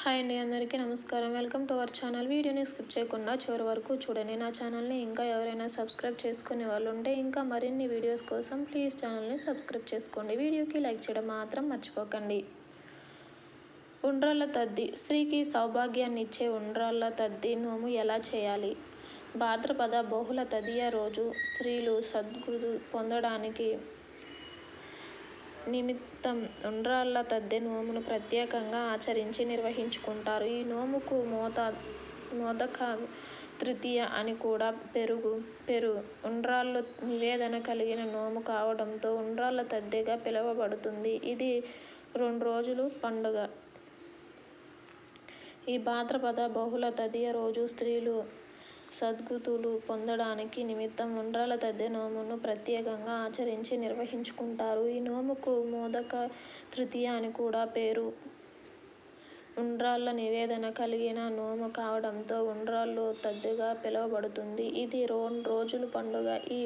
Hi అండి అందరికీ నమస్కారం. Welcome to our channel. వీడియోని స్కిప్ చేయకుండా చివరి వరకు చూడండి. నా ఛానల్ని ఇంకా ఎవరైనా సబ్స్క్రైబ్ చేసుకునే వాళ్ళు ఉంటే ఇంకా మరిన్ని వీడియోస్ కోసం ప్లీజ్ ఛానల్ని సబ్స్క్రైబ్ చేసుకోండి. వీడియోకి లైక్ చేయడం మాత్రం మర్చిపోకండి. ఉండ్రాళ్ళ తద్ది. స్త్రీకి సౌభాగ్యాన్ని ఇచ్చే ఉండ్రాళ్ళ తద్ది నోము ఎలా చేయాలి? భాద్రపద బహుళ తదియ రోజు స్త్రీలు సద్గురు పొందడానికి నిమిత్తం ఉండ్రాళ్ళ తద్దె నోమును ప్రత్యేకంగా ఆచరించి నిర్వహించుకుంటారు. ఈ నోముకు మోత మోదక తృతీయ అని కూడా పెరుగు పెరు ఉండ్రాళ్ళు నివేదన కలిగిన నోము కావడంతో ఉండ్రాళ్ళ తద్దెగా పిలువబడుతుంది. ఇది రెండు రోజులు పండుగ. ఈ భాద్రపద బహుళ తదియ రోజు స్త్రీలు సద్గుతులు పొందడానికి నిమిత్తం ఉండ్రాళ్ళ తద్దె నోమును ప్రత్యేకంగా ఆచరించి నిర్వహించుకుంటారు. ఈ నోముకు మోదక తృతీయ అని కూడా పేరు. ఉండ్రాళ్ళ నివేదన కలిగిన నోము కావడంతో ఉండ్రాళ్ళు తద్దెగా పిలువబడుతుంది. ఇది రెండు రోజుల పండుగ. ఈ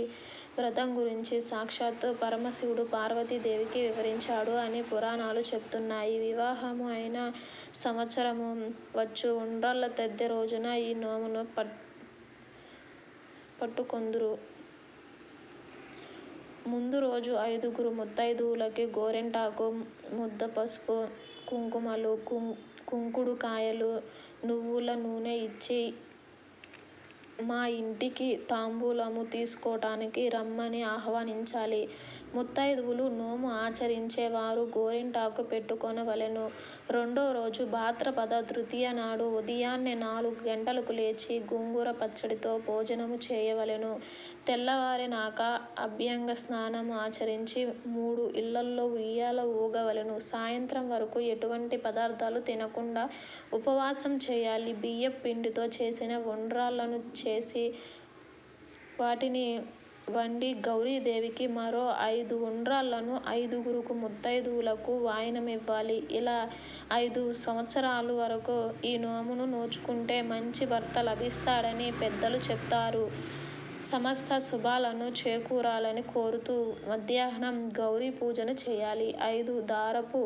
వ్రతం గురించి సాక్షాత్తు పరమశివుడు పార్వతీదేవికి వివరించాడు అని పురాణాలు చెప్తున్నాయి. వివాహము అయిన సంవత్సరము వచ్చు. ఉండ్రాళ్ళ తద్దె రోజున ఈ నోమును పట్ పట్టుకొందురు. ముందు రోజు ఐదుగురు ముత్తైదువులకి గోరెంటాకు ముద్ద పసుపు కుంకుమలు కుం కుంకుడు కాయలు నువ్వుల నూనె ఇచ్చి మా ఇంటికి తాంబూలము తీసుకోవటానికి రమ్మని ఆహ్వానించాలి. ముత్తైదువులు నోము ఆచరించేవారు గోరింటాకు పెట్టుకొనవలెను. రెండో రోజు భాద్రపద తృతీయ నాడు ఉదయాన్నే నాలుగు గంటలకు లేచి గోంగూర పచ్చడితో భోజనము చేయవలెను. తెల్లవారినాక అభ్యంగ స్నానము ఆచరించి మూడు ఇళ్ళల్లో ఉయ్యాల ఊగవలెను. సాయంత్రం వరకు ఎటువంటి పదార్థాలు తినకుండా ఉపవాసం చేయాలి. బియ్యపు పిండితో చేసిన ఉండ్రాళ్ళను చేసి వాటిని వండి గౌరీదేవికి మరో ఐదు ఉండ్రాళ్ళను ఐదుగురుకు ముత్తైదువులకు వాయినమివ్వాలి. ఇలా ఐదు సంవత్సరాల వరకు ఈ నోమును నోచుకుంటే మంచి భర్త లభిస్తాడని పెద్దలు చెప్తారు. సమస్త శుభాలను చేకూరాలని కోరుతూ మధ్యాహ్నం గౌరీ పూజను చేయాలి. ఐదు దారపు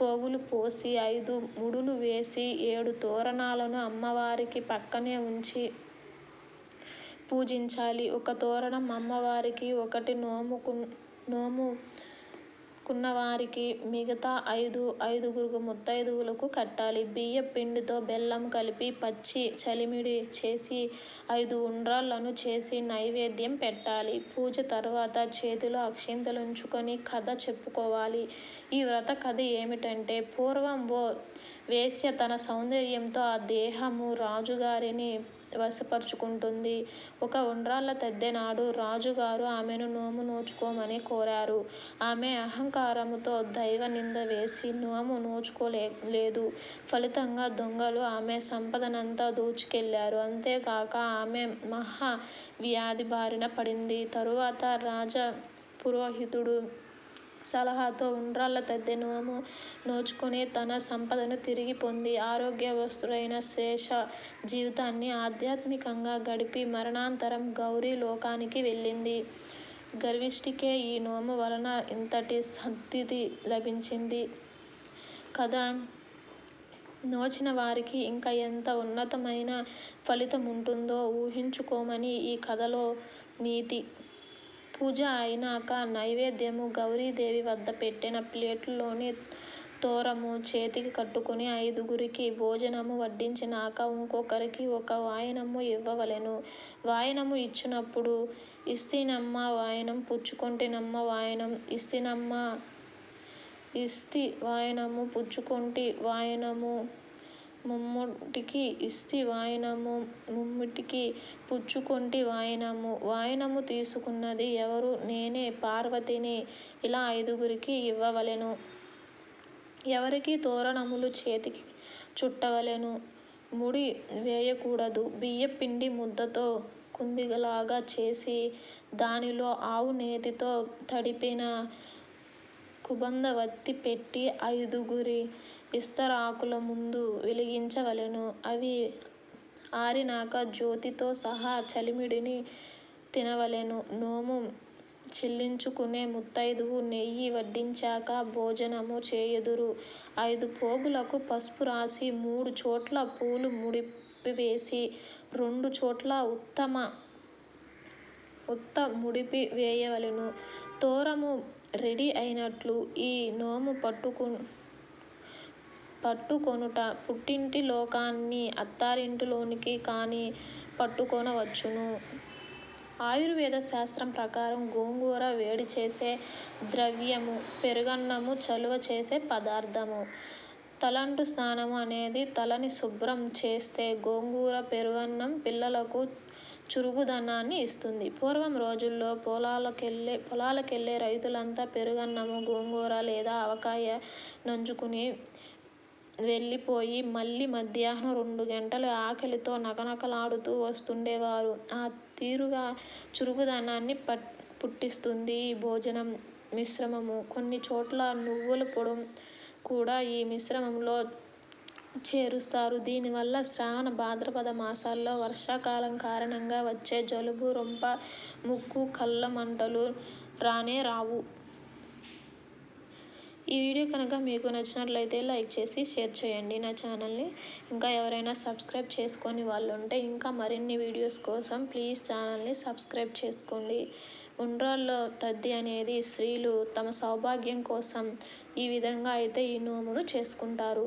పోగులు పోసి ఐదు ముడులు వేసి ఏడు తోరణాలను అమ్మవారికి పక్కనే ఉంచి పూజించాలి. ఒక తోరణం అమ్మవారికి ఒకటి నోముకు నోముకున్నవారికి మిగతా ఐదు ఐదుగురు ముత్తైదువులకు కట్టాలి. బియ్య పిండితో బెల్లం కలిపి పచ్చి చలిమిడి చేసి ఐదు ఉండ్రాళ్ళను చేసి నైవేద్యం పెట్టాలి. పూజ తర్వాత చేతిలో అక్షింతలు ఉంచుకొని కథ చెప్పుకోవాలి. ఈ వ్రత కథ ఏమిటంటే పూర్వం ఓ వేశ్య తన సౌందర్యంతో ఆ దేహము రాజుగారిని వశపరుచుకుంటుంది. ఒక ఉండ్రాళ్ళ తెద్దెనాడు రాజుగారు ఆమెను నోము నోచుకోమని కోరారు. ఆమె అహంకారముతో దైవ నింద వేసి నోము నోచుకోలే లేదు ఫలితంగా దొంగలు ఆమె సంపదనంతా దోచుకెళ్ళారు. అంతేకాక ఆమె మహా వ్యాధి బారిన పడింది. తరువాత రాజ పురోహితుడు సలహాతో ఉండ్రాళ్ళ తద్దె నోము నోచుకొని తన సంపదను తిరిగి పొంది ఆరోగ్యవస్తుడైన శేష జీవితాన్ని ఆధ్యాత్మికంగా గడిపి మరణాంతరం గౌరీ లోకానికి వెళ్ళింది. గర్విష్ఠికే ఈ నోము వలన ఇంతటి సద్గతి లభించింది. కదా? నోచిన వారికి ఇంకా ఎంత ఉన్నతమైన ఫలితం ఉంటుందో ఊహించుకోమని ఈ కథలో నీతి పూజ అయినాక నైవేద్యము గౌరీదేవి వద్ద పెట్టిన ప్లేట్లోని తోరము చేతికి కట్టుకుని ఐదుగురికి భోజనము వడ్డించినాక ఇంకొకరికి ఒక వాయనము ఇవ్వవలెను. వాయనము ఇచ్చినప్పుడు ఇస్తినమ్మ వాయనం పుచ్చుకొంటినమ్మ వాయనం ఇస్తినమ్మ ఇస్తి వాయనము పుచ్చుకొంటి వాయనము ముమ్ముటికి ఇస్తి వాయినము ముమ్ముటికి పుచ్చుకొంటి వాయినము. వాయినము తీసుకున్నది ఎవరు? నేనే పార్వతిని ఇలా ఐదుగురికి ఇవ్వవలెను. ఎవరికి తోరణములు చేతికి చుట్టవలెను? ముడి వేయకూడదు. బియ్యపిండి ముద్దతో కుందిగలాగా చేసి దానిలో ఆవు నేతితో తడిపిన కుబందవత్తి పెట్టి ఐదుగురి విస్తరాకుల ముందు వెలిగించవలెను. అవి ఆరినాక జ్యోతితో సహా చలిమిడిని తినవలెను. నోము చెల్లించుకునే ముత్తైదువు నెయ్యి వడ్డించాక భోజనము చేయుదురు. ఐదు పోగులకు పసుపు రాసి మూడు చోట్ల పూలు ముడిపివేసి రెండు చోట్ల ఉత్తమ ఉత్త ముడిపి వేయవలెను. తోరము రెడీ అయినట్లు ఈ నోము పట్టుకొనుట పుట్టింటి లోకాన్ని అత్తారింటిలోనికి కానీ పట్టుకొనవచ్చును. ఆయుర్వేద శాస్త్రం ప్రకారం గోంగూర వేడి చేసే ద్రవ్యము. పెరుగన్నము చలువ చేసే పదార్థము తలంటు స్నానము అనేది తలని శుభ్రం చేస్తే గోంగూర పెరుగన్నం పిల్లలకు చురుకుదనాన్ని ఇస్తుంది. పూర్వం రోజుల్లో పొలాలకెళ్ళే పొలాలకెళ్ళే రైతులంతా పెరుగన్నము, గోంగూర లేదా ఆవకాయ నంజుకుని వెళ్ళిపోయి మళ్ళీ మధ్యాహ్నం రెండు గంటల ఆకలితో నకనకలాడుతూ వస్తుండేవారు. ఆ తీరుగా చురుకుదనాన్ని పుట్టిస్తుంది ఈ మిశ్రమము. కొన్ని చోట్ల నువ్వుల పొడం కూడా ఈ మిశ్రమంలో చేరుస్తారు. దీనివల్ల శ్రావణ భాద్రపద మాసాల్లో వర్షాకాలం కారణంగా వచ్చే జలుబు, రొంప, ముక్కు, కళ్ళ మంటలు రానే రావు ఈ వీడియో కనుక మీకు నచ్చినట్లయితే లైక్ చేసి షేర్ చేయండి. నా ఛానల్ని ఇంకా ఎవరైనా సబ్స్క్రైబ్ చేసుకోని వాళ్ళుంటే ఇంకా మరిన్ని వీడియోస్ కోసం ప్లీజ్ ఛానల్ని సబ్స్క్రైబ్ చేసుకోండి. ఉండ్రాళ్ళలో తద్ది అనేది స్త్రీలు తమ సౌభాగ్యం కోసం ఈ విధంగా అయితే ఈ నోమును చేసుకుంటారు.